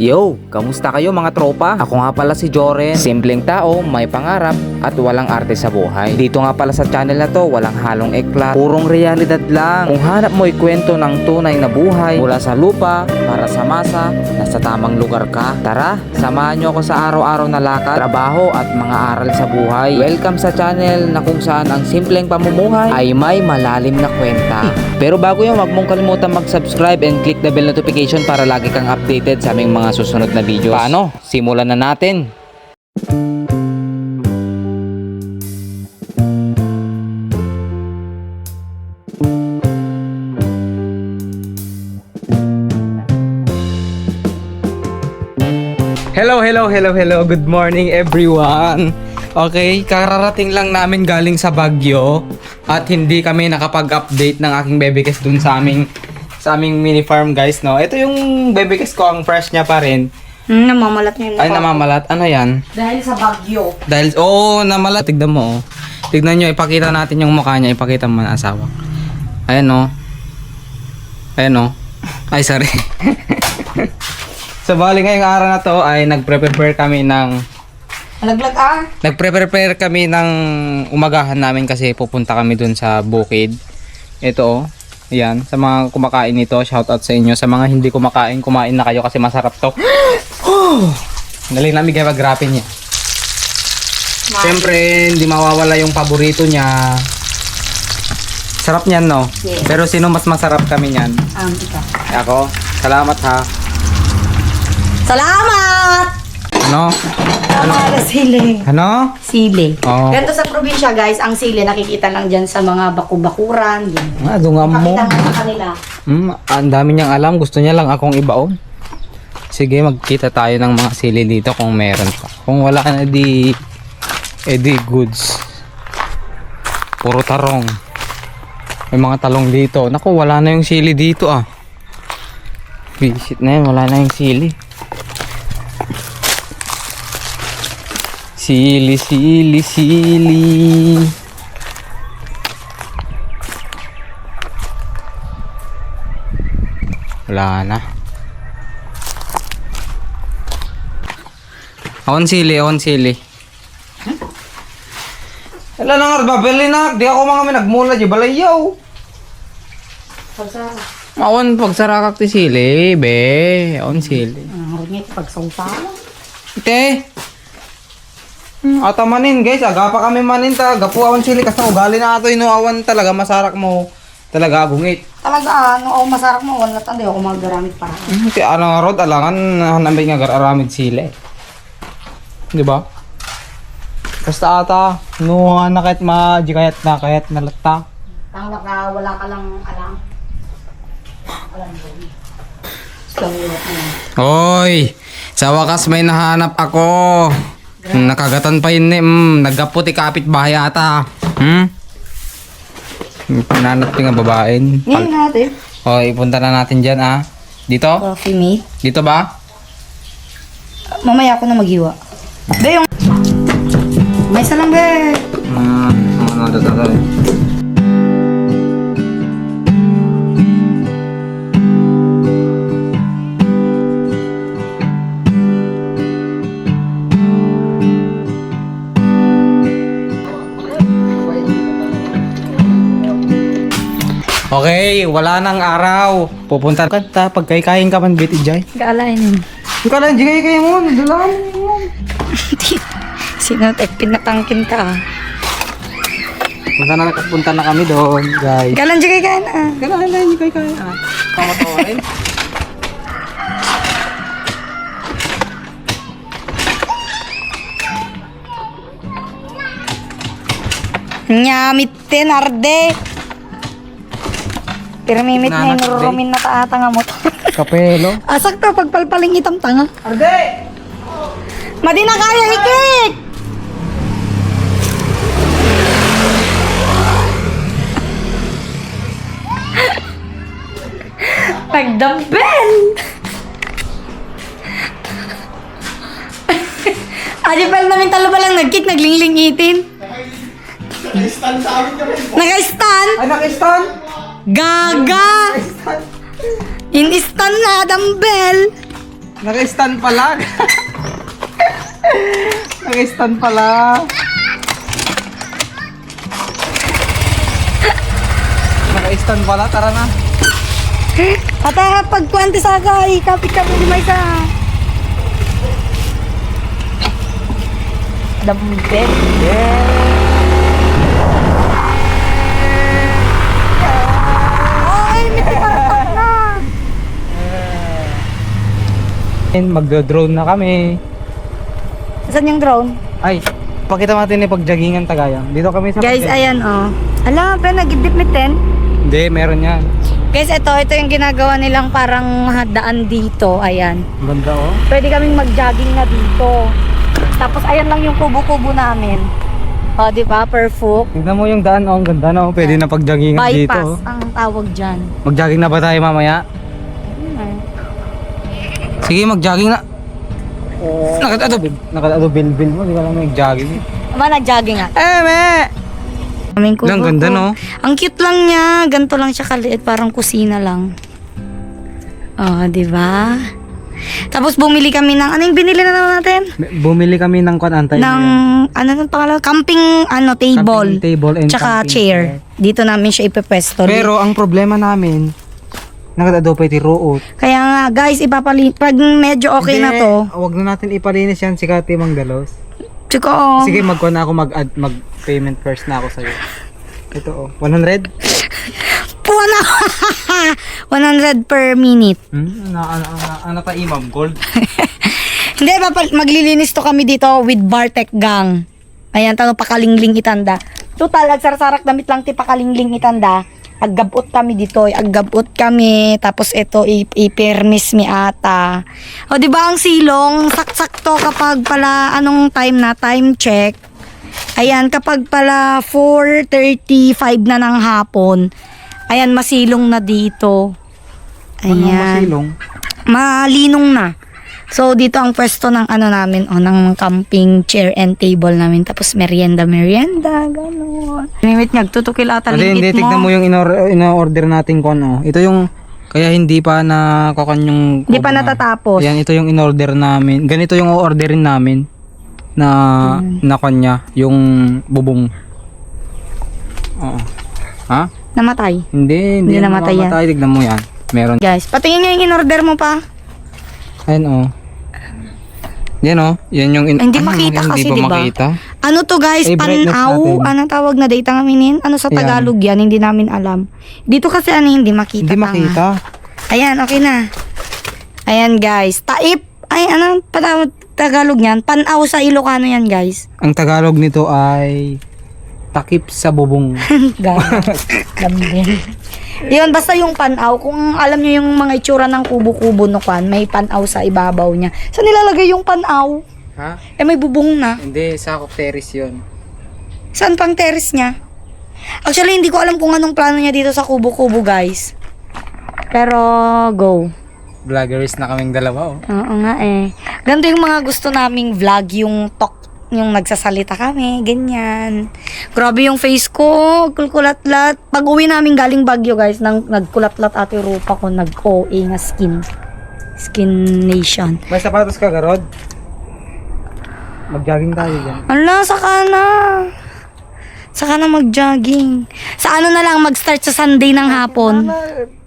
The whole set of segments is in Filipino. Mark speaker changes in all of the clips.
Speaker 1: Yo, kamusta kayo mga tropa? Ako nga pala si Joren. Simpleng tao, may pangarap at walang arte sa buhay. Dito nga pala sa channel na to, walang halong eklat, purong realidad lang. Kung hanap mo kwento ng tunay na buhay mula sa lupa para sa masa, nasa tamang lugar ka. Tara, samahan nyo ako sa araw-araw na lakad, trabaho at mga aral sa buhay. Welcome sa channel na kung saan ang simpleng pamumuhay ay may malalim na kwenta. Pero bago yun, wag mong kalimutan mag-subscribe and click the bell notification para lagi kang updated sa aming mga susunod na videos. Paano? Simulan na natin! Hello, hello, hello, hello. Good morning everyone. Okay, kararating lang namin galing sa Baguio at hindi kami nakapag-update ng aking bebekes dun sa aming sa aming mini farm guys, no. Ito yung bebekes ko, ang fresh niya pa rin.
Speaker 2: Hmm, namamalat na yun.
Speaker 1: Ay, namamalat. Ano yan?
Speaker 2: Dahil sa bagyo.
Speaker 1: Dahil, oo, oh, namalat. Tignan mo, oh. Tignan nyo, ipakita natin yung mukha niya. Ipakita mo na asawa. Ayan, oh. Ayan, oh. Ay, sorry. so, bali ngayong araw na to ay nagpre-prepare kami ng
Speaker 2: Alaglag ah.
Speaker 1: Nagpre-prepare kami ng umagahan namin kasi pupunta kami dun sa bukid. Ito oh. Ayan, sa mga kumakain nito, shoutout sa inyo. Sa mga hindi kumakain, kumain na kayo kasi masarap to. Dali namin kayo mag-rapin niya. Siyempre, hindi mawawala yung paborito niya. Sarap niyan, no?
Speaker 2: Yes.
Speaker 1: Pero sino mas masarap kami niyan?
Speaker 2: Um, ikaw.
Speaker 1: Ako? Salamat ha.
Speaker 2: Salamat!
Speaker 1: Ano?
Speaker 2: Salamat sa sili.
Speaker 1: Ano?
Speaker 2: Sili.
Speaker 1: Oo.
Speaker 2: Ganito sa probinsya guys, ang sili nakikita lang dyan sa mga baku-bakuran. Yan.
Speaker 1: Ah, dungan mo.
Speaker 2: Pakita mo sa kanila.
Speaker 1: Hmm, ang dami niyang alam. Gusto niya lang akong ibaon. Sige, magkita tayo ng mga sili dito kung meron pa. Kung wala na di, eh di goods. Puro tarong. May mga talong dito. Naku, wala na yung sili dito ah. Visit na yun, wala na yung sili. Sili, sili, sili. Wala na. Awan sili, awan sili. Wala na nga, babili na. Di ako mga may nagmula di balayaw.
Speaker 2: Pagsara.
Speaker 1: Awan pagsarakak ti sili, be. Awan sili.
Speaker 2: Ang ringit pagsawsawa.
Speaker 1: Ite. Hmm, ata manin guys, aga pa kami manin ta. Gapu awan sili kasi ugali na ato ino awan talaga masarak mo. Talaga agungit.
Speaker 2: Talaga, ano, oh, masarap mo. Wala tanda ako magagamit para.
Speaker 1: Hmm, ti ano rod alangan hanambay nga gararamid sili. Di ba? Basta ata, no na kahit ma, di kahit na kahit nalata.
Speaker 2: Tang naka, wala ka lang alam. Alam mo.
Speaker 1: Hoy, sa wakas may nahanap ako. Nakagatan pa yun eh. Mm, naggaputi kapit bahay ata. Hmm? Pinanap nga babaen.
Speaker 2: Ngayon natin.
Speaker 1: Hoy, punta na natin dyan ah. Dito?
Speaker 2: Coffee mate.
Speaker 1: Dito ba?
Speaker 2: Mamaya ako na maghiwa. Be, yung... May isa lang, be.
Speaker 1: Okay, wala nang araw. Pupunta ka ta pagkaikain ka man biti jay.
Speaker 2: Kaalain.
Speaker 1: Ikaw lang jigay kayo mo, dulan mo.
Speaker 2: Sino tek pinatangkin ka?
Speaker 1: Punta na punta na kami doon, guys.
Speaker 2: Galan jigay ka na.
Speaker 1: Kailangan na hindi kayo. Tama-tawa rin.
Speaker 2: Nyamit tin arde. Pirmimit na yung
Speaker 1: be.
Speaker 2: rumin na taata nga mo.
Speaker 1: Kapelo.
Speaker 2: Asak to pagpalpaling itam tanga.
Speaker 1: Arde!
Speaker 2: Madi na kaya hikik! Nagdampel! Adipel namin talo ba lang nagkik, naglinglingitin? Naka-stand?
Speaker 1: Ay, naka-stand!
Speaker 2: Gaga! In-stand na, dumbbell!
Speaker 1: Naka-stand pala. Naka-stand pala. Naka-stand pala, tara na.
Speaker 2: At ah, pag kwante sa ka, ikapit kami ni Maisa. Dambet.
Speaker 1: Magdo-drone na kami.
Speaker 2: Saan yung drone?
Speaker 1: Ay, pakita natin yung pagjagingan tagayang. Dito kami sa
Speaker 2: Guys, ayan oh. Alam, pero nag-dip mit 10.
Speaker 1: Hindi, meron yan.
Speaker 2: Guys, ito, ito yung ginagawa nilang parang daan dito. Ayan.
Speaker 1: Ang ganda oh.
Speaker 2: Pwede kaming mag-jogging na dito. Tapos ayan lang yung kubo-kubo namin. O, di ba? Per foot.
Speaker 1: Tignan mo yung daan oh, ang ganda no. Pwede na pagjagingan dito.
Speaker 2: Bypass
Speaker 1: oh.
Speaker 2: ang tawag dyan.
Speaker 1: Mag-jogging na ba tayo mamaya? Sige, mag-jogging na. Nakatado, nakatado bilbil mo, di ka lang mag-jogging.
Speaker 2: Ama, nag-jogging nga.
Speaker 1: Eh, me!
Speaker 2: Aming kubo
Speaker 1: Ang ganda,
Speaker 2: ko.
Speaker 1: no?
Speaker 2: Ang cute lang niya. Ganto lang siya kaliit. Parang kusina lang. Oh, di ba? Tapos bumili kami ng, ano yung binili na naman natin?
Speaker 1: Bumili kami ng kwan antay.
Speaker 2: ng, ano nang pangalan? Camping, ano, table.
Speaker 1: Camping table and
Speaker 2: Tsaka
Speaker 1: camping
Speaker 2: chair. Dito namin siya ipepwesto.
Speaker 1: Pero ang problema namin, nakatado pa iti ruot.
Speaker 2: Kaya nga, guys, ipapali, pag medyo okay na to,
Speaker 1: Huwag na natin ipalinis yan si Kati Mangdalos.
Speaker 2: tsaka, oh,
Speaker 1: Sige, magkuha na ako mag-add, mag-payment first na ako sa'yo. Ito oh, 100?
Speaker 2: puwa na, 100 per minute.
Speaker 1: Hmm? Ano, ano, ano, ano ta imam? Gold?
Speaker 2: Hindi, papal- maglilinis to kami dito with Bartek Gang. Ayan, tanong pakalingling itanda. Total, agsarsarak damit lang ti pakalingling itanda. Aggabot kami dito, aggabot kami, tapos ito ipermis mi ata. O di ba ang silong, saksakto kapag pala anong time na, time check. Ayan, kapag pala 4.35 na ng hapon, ayan, masilong na dito.
Speaker 1: Ano
Speaker 2: Ayan
Speaker 1: masilong?
Speaker 2: malinong na. So, dito ang pwesto ng ano namin, oh, ng camping chair and table namin. Tapos, merienda, merienda, gano'n. Wait, nagtutukil ata
Speaker 1: Hindi, hindi,
Speaker 2: lingit
Speaker 1: tignan mo
Speaker 2: mo.
Speaker 1: yung ino- ino-order natin kon oh. Ito yung, kaya hindi pa na kokon yung...
Speaker 2: Hindi pa natatapos.
Speaker 1: Yan, ito yung in-order namin. Ganito yung o-orderin namin na
Speaker 2: Hmm.
Speaker 1: na kanya, yung bubong. Oo. Ha?
Speaker 2: Namatay.
Speaker 1: Hindi, hindi,
Speaker 2: Hindi
Speaker 1: yan
Speaker 2: namatay yan.
Speaker 1: Tignan mo yan. Meron.
Speaker 2: Guys, patingin nga yung in-order mo pa.
Speaker 1: Ayan oh. Yan oh. Yan yung... In-
Speaker 2: Ay, hindi
Speaker 1: Ano,
Speaker 2: makita kasi,
Speaker 1: Hindi
Speaker 2: di
Speaker 1: ba makita?
Speaker 2: Ano to guys?
Speaker 1: Eh,
Speaker 2: Panaw?
Speaker 1: natin.
Speaker 2: Ano tawag na data namin Ano sa
Speaker 1: Ayan.
Speaker 2: Tagalog yan? Hindi namin alam. Dito kasi ano hindi makita.
Speaker 1: Hindi
Speaker 2: tanga.
Speaker 1: makita.
Speaker 2: Ayan, okay na. Ayan guys. Taip. Ay, ano patawag Tagalog niyan? Panaw sa Ilocano yan guys.
Speaker 1: Ang Tagalog nito ay takip sa bubong.
Speaker 2: Gambin. Yun, basta yung panaw, kung alam nyo yung mga itsura ng kubo-kubo no kwan, may panaw sa ibabaw niya. Saan nilalagay yung panaw?
Speaker 1: ha?
Speaker 2: Eh, may bubong na.
Speaker 1: Hindi, sa terrace yun.
Speaker 2: Saan pang terrace niya? Actually, hindi ko alam kung anong plano niya dito sa kubo-kubo, guys. Pero, go.
Speaker 1: Vloggers na kaming dalawa oh.
Speaker 2: Oo nga eh. Ganito yung mga gusto naming vlog, yung talk, yung nagsasalita kami, ganyan. Grabe yung face ko, kulkulat-lat. Pag uwi namin galing Bagyo guys, nang, nagkulat-lat ate rupa ko, nag-OA nga skin. Skin nation.
Speaker 1: May sapatos ka, Garod? Mag-jogging tayo dyan.
Speaker 2: Ala, saka na. Saka na mag-jogging. Sa ano na lang, mag-start sa Sunday ng hapon.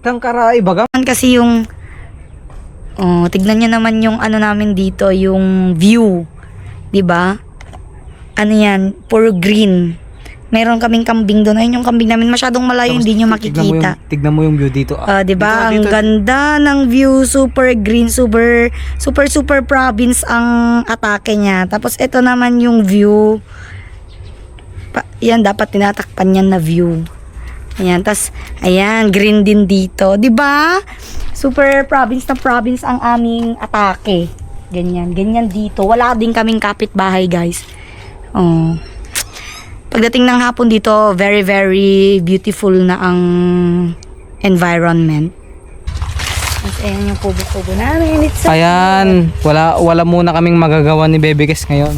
Speaker 1: Tangkara, ibaga.
Speaker 2: Kasi yung, oh, tignan nyo naman yung ano namin dito, yung view. 'Di ba? Ano yan, puro green. Meron kaming kambing doon. Ayun yung kambing namin. Masyadong malayo, hindi nyo makikita.
Speaker 1: Tignan mo yung, tignan mo yung view dito.
Speaker 2: Ah, 'di ba? Ang
Speaker 1: dito.
Speaker 2: ganda ng view, super green, super super super province ang atake niya. Tapos ito naman yung view. Pa, yan dapat tinatakpan yan na view. Ayan, tas ayan, green din dito, 'di ba? Super province na province ang aming atake. Ganyan, ganyan dito. Wala din kaming kapitbahay, guys. Oh. Pagdating ng hapon dito, very very beautiful na ang environment. At ayan yung kubo-kubo namin. It's so
Speaker 1: Ayan, wala wala muna kaming magagawa ni Baby Kes ngayon.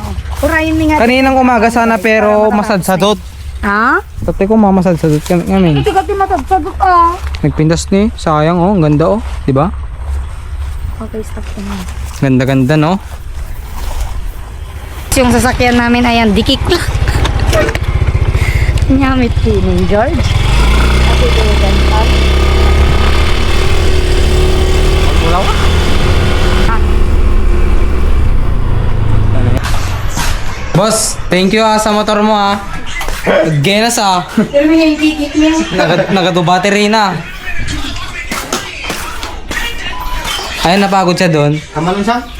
Speaker 2: Oh. Urayin mi nga.
Speaker 1: Kaninang umaga sana pero masadsadot.
Speaker 2: Ha?
Speaker 1: Tatay ko mamasadsadot kami. kami.
Speaker 2: Ito ka timatagsagot ah.
Speaker 1: Nagpindas ni, sayang oh, ang ganda oh, di ba?
Speaker 2: Okay, stop ko na.
Speaker 1: Ganda-ganda, no?
Speaker 2: Yung sasakyan namin, ayan, dikik lang. Nyamit pining, George.
Speaker 1: Boss, thank you ah sa motor mo ah. Genas ah.
Speaker 2: Pero may yung dikik niya.
Speaker 1: Nag nagado battery na. Ayun, napagod siya doon.
Speaker 3: Tama lang siya?